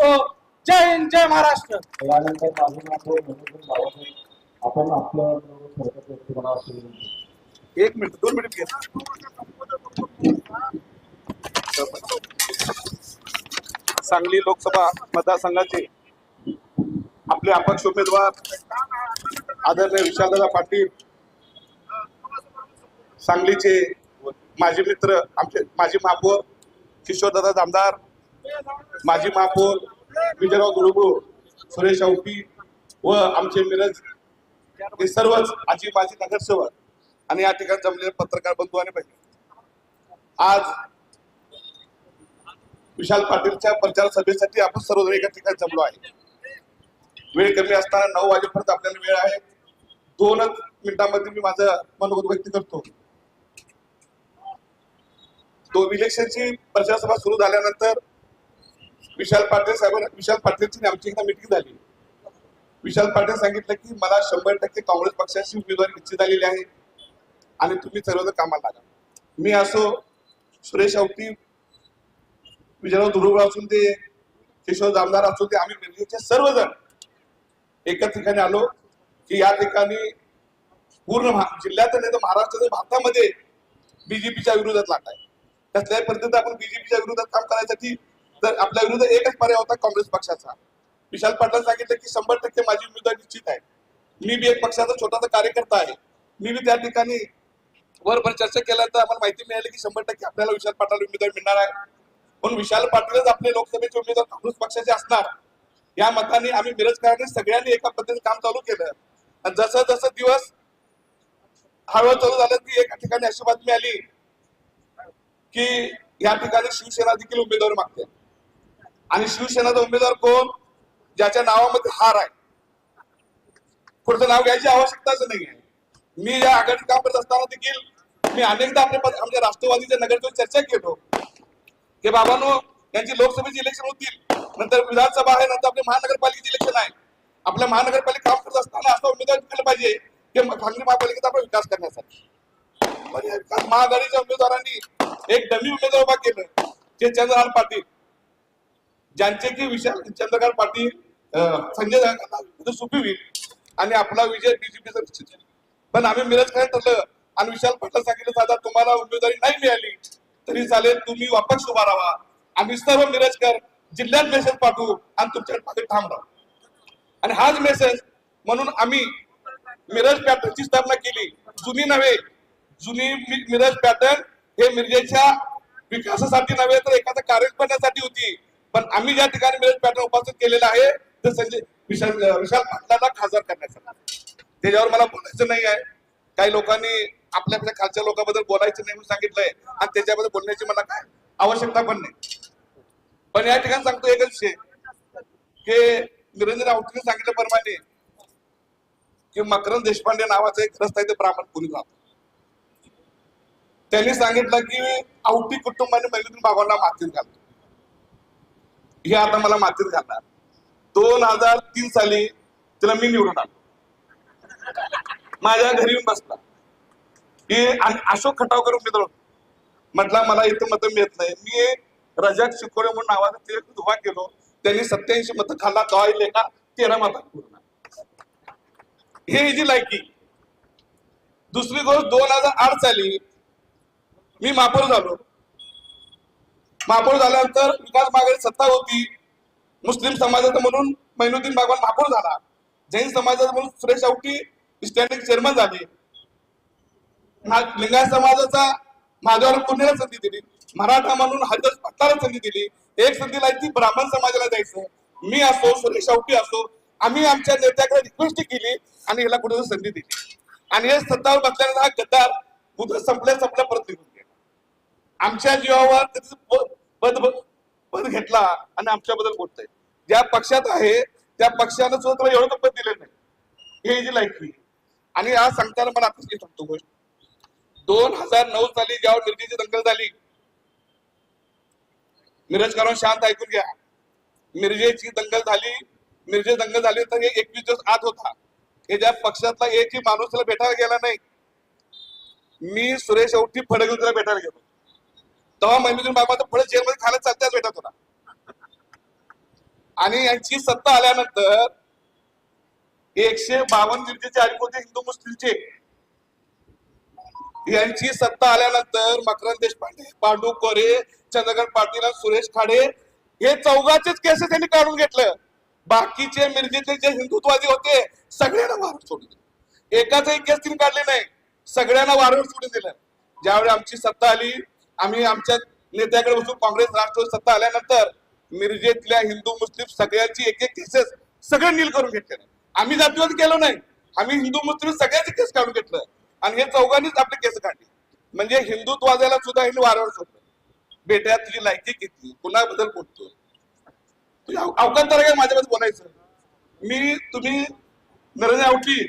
करतो. जय हिंद जय महाराष्ट्र. आपण आपलं. एक मिनिट दोन मिनिट घ्या. सांगली लोकसभा मतदारसंघाचे आपले अपक्ष उमेदवार आदरणीय विशालदादा पाटील सांगलीचे माजी मित्र आमचे माजी महापौर किशोरदादा जामदार माजी महापौर विजयराव दुरुगू सुरेश औटी व आमचे मिरज हे सर्वच आजी माजी नगरसेवक आणि या ठिकाणी जमलेले पत्रकार बंधू आणि बहिणी. आज विशाल पाटीलच्या प्रचार सभेसाठी आपण सर्वजण एका ठिकाणी जमलो आहे. वेळ कमी असताना नऊ वाजेपर्यंत आपल्याला वेळ आहे. दोनच मिनिटांमध्ये मी माझं मनोगत व्यक्त करतो. तो इलेक्शनची प्रचारसभा सुरू झाल्यानंतर विशाल पाटील साहेबांना विशाल पाटीलची आमची एकदा मिटिंग झाली. विशाल पाटील सांगितलं की मला शंभर टक्के काँग्रेस पक्षाची उमेदवारी निश्चित आलेली आहे आणि तुम्ही सर्वजण कामाला लागा. मी असो सुरेश अवती विजयराव दुरुगळ असून ते किशोर जामदार असून ते आम्ही मिरजेचे सर्वजण एका ठिकाणी आलो की या ठिकाणी पूर्ण जिल्ह्यात नाही तर महाराष्ट्राच्या भारतामध्ये बीजेपीच्या विरोधात लाट आहे. कसल्याही पद्धतीत आपण बीजेपीच्या विरोधात काम करायसाठी तर आपल्या विरुद्ध एकच पर्याय होता काँग्रेस पक्षाचा. विशाल पाटील सांगितलं की शंभर टक्के माझी उमेदवार निश्चित आहे. मी बी एक पक्षाचा छोटासा कार्यकर्ता आहे. मी बी त्या ठिकाणी वरभर चर्चा केल्यानंतर आम्हाला माहिती मिळाली की शंभर टक्के आपल्याला विशाल पाटील उमेदवार मिळणार आहे. पण विशाल पाटीलच आपले लोकसभेचे उमेदवार काँग्रेस पक्षाचे असणार. या मताने आम्ही मिरजकरांनी सगळ्यांनी एका पद्धतीने काम चालू केलं. आणि जसं जसं दिवस हळूहळू चालू झालं की एका ठिकाणी अशी बातमी आली की या ठिकाणी शिवसेना देखील उमेदवार मागते. आणि शिवसेनाचा उमेदवार कोण? ज्याच्या नावामध्ये हार आहे. पुढचं नाव घ्यायची आवश्यकताच नाही आहे. मी या आघाडीत काम करत असताना देखील मी अनेकदा आपल्या आमच्या राष्ट्रवादीच्या नगरसेवक चर्चा केलो. हे बाबांनो त्यांची लोकसभेची इलेक्शन होतील. नंतर विधानसभा आहे नंतर आपल्या महानगरपालिकेचे इलेक्शन आहे. आपल्या महानगरपालिका काम करत असताना असा उमेदवार केला पाहिजे की खांगरी महापालिकेचा आपण विकास करण्यासाठी. महाआघाडीच्या उमेदवारांनी एक डमी उमेदवार उभा केलं ते चंद्रहार पाटील. ज्यांचे की विशाल चंद्रकांत पाटील संजय सुपी होईल आणि आपला विजय बीजेपीचा निश्चित पण आम्ही मिरज काय ठरलं आणि विशाल पाटील सांगितलं दादा तुम्हाला उमेदवारी नाही मिळाली तरी चालेल तुम्ही वापस उभा राहा. आम्ही सर्व मिरजकर जिल्ह्यात मेसेज पाठवू आणि तुमच्या पाठी ठाम राहू. आणि हाच मेसेज म्हणून आम्ही मिरज पॅटर्नची स्थापना केली. जुनी नव्हे जुनी मिरज पॅटर्न हे मिरजेच्या विकासासाठी नव्हे तर एखादं कार्य करण्यासाठी होती. पण आम्ही ज्या ठिकाणी मिरज पॅटर्न उपस्थित केलेलं आहे ते संजय विशाल विशाल पाटलांना खासदार करण्यासाठी त्याच्यावर मला बोलायचं नाही आहे. काही लोकांनी आपल्या आपल्या खालच्या लोकांबद्दल बोलायचं नाही म्हणून सांगितलंय. आणि त्याच्याबद्दल बोलण्याची मला काय आवश्यकता पण नाही. पण या ठिकाणी सांगतो एकच विषय. की निरंजन राऊतने सांगितल्याप्रमाणे की मकरंद देशपांडे नावाचा एक रस्ता आहे ते ब्राह्मण कोणी राहतो त्यांनी सांगितलं की आवटी कुटुंबाने मैत्रीण बाबांना मातीत घालतो हे आता मला मातीत घालणार. दोन हजार तीन साली तिला मी निवडून आलो माझ्या घरी येऊन बसला की आणि अशोक खटावकर उमेदवार म्हटला मला इथं मत मिळत नाही. मी रजाक शिकोरे म्हणून नावाचा ते उभा केलो. त्यांनी सत्याऐंशी मतं खाल्ला. दहा लेखा तेरा मतात पूर्ण. हे हिची लायकी. दुसरी गोष्ट दोन हजार आठ साली मी मापूर झालो. महापौर झाल्यानंतर विकास मागारी सत्ता होती. मुस्लिम समाजाचा म्हणून मैनुद्दीन बागवान महापौर झाला. जैन समाजाचा म्हणून सुरेश आवटी स्टँडिंग चेअरमन झाले. लिंगायत समाजाचा महादेवाला पुण्याला संधी दिली. मराठा म्हणून हरिदास पाटलाला संधी दिली. एक संधीला ती ब्राह्मण समाजाला जायचं मी असो सुरेश आवटी असो आम्ही आमच्या नेत्याकडे रिक्वेस्ट केली आणि याला कुठे संधी दिली. आणि हे सत्तावर बसल्यानंतर हा गद्दार उद्या संपल्या संपल्या परत निघून गेला. आमच्या जीवावर त्याचं पद पद घेतला आणि आमच्याबद्दल बोलतोय. ज्या पक्षात आहे त्या पक्षानं सुद्धा तुला एवढं पद दिलं नाही. हे जी लायकी. आणि आज सांगताना मला आता सांगतो गोष्ट. दोन हजार नऊ साली ज्यावर मिरजेची दंगल झाली मिरजकरांना शांत ऐकून घ्या. मिरजेची दंगल झाली मिरजे दंगल झाली तर हे एकवीस दिवस आत होता. हे ज्या पक्षातला एकही माणूस त्याला भेटायला गेला नाही. मी सुरेश औटी फड भेटायला गेलो. तेव्हा मैनुद्दीन बाबा फळ जेलमध्ये खायला चालत्याच भेटत होता आणि यांची सत्ता आल्यानंतर एकशे बावन्न निर्जेचे आले होते हिंदू मुस्लिमचे यांची सत्ता आल्यानंतर मकरंद देशपांडे पांडू कोरे चंद्रकांत पाटील आणि सुरेश खाडे हे चौघाचेच केसेस त्यांनी काढून घेतलं. बाकीचे मिरजीचे जे हिंदुत्ववादी होते सगळ्यांना वारंट सोडून दिलं. एकाचाही केस तिने काढले नाही. सगळ्यांना वारंट सोडून दिलं. ज्यावेळी आमची सत्ता आली आम्ही आमच्या नेत्याकडे बसून काँग्रेस राष्ट्रवादी सत्ता आल्यानंतर मिरजेतल्या हिंदू मुस्लिम सगळ्याची एक एक केसेस सगळे नील करून घेतले. आम्ही जातीवाद केलो नाही. आम्ही हिंदू मुस्लिम सगळ्याचे केस काढून घेतलं. आणि हे चौघांनीच आपले केस काढले. म्हणजे हिंदुत्वाद्याला सुद्धा हिंदू वारंवार सोडलं. बेट्या तुझी लायकी घेतली कुणाबद्दल बोलतोय? तुझी अव- तर काय माझ्याबद्दल बोलायचं? मी तुम्ही नरेंद्र आवटी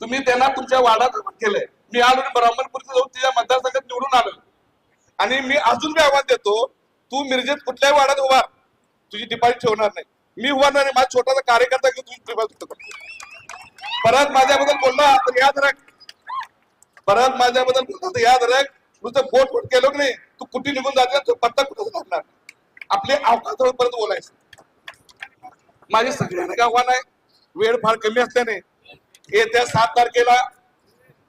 तुम्ही त्यांना तुमच्या वाडात केलंय. मी आलो आणि ब्राह्मणपूरच्या जाऊन तिच्या मतदारसंघात निवडून आलो आणि मी अजून बी आव्हान देतो तू मिरजेत कुठल्याही वाड्यात उभा. तुझी डिपॉझिट ठेवणार नाही. मी उभारणार नाही. माझा छोटासा कार्यकर्ता घेऊन तुझी डिपॉझिट करतो परत माझ्याबद्दल बोलला तर याद राख. परत माझ्याबद्दल बोलला तर याद राख. तुझं बोट बोट केलं की नाही तू कुठे निघून जाते तो पत्ता कुठं काढणार आपले अवकाशावर परत बोलायचं. माझे सगळ्यांना काय आव्हान आहे. वेळ फार कमी असल्याने येत्या सात तारखेला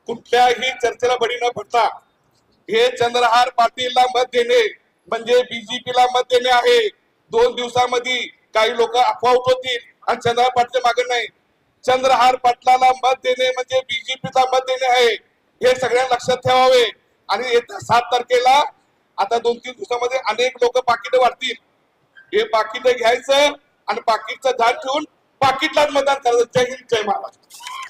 कुठल्याही चर्चेला बळी न पडता हे चंद्रहार पाटीलला मत देणे म्हणजे बीजेपीला मत देणे आहे. दोन दिवसामध्ये काही लोक अफवा उठवतील आणि चंद्रहार पाटील मागे नाही. चंद्रहार पाटलाला मत देणे म्हणजे बीजेपीचा मत देणे आहे. हे सगळ्यांना लक्षात ठेवावे. आणि येत्या सात तारखेला आता दोन तीन दिवसामध्ये अनेक लोक पाकिट वाढतील. हे पाकिट घ्यायचं आणि पाकिटचं ध्यान ठेवून पाकिटलाच मतदान करायचं. जय हिंद जय महाराष्ट्र.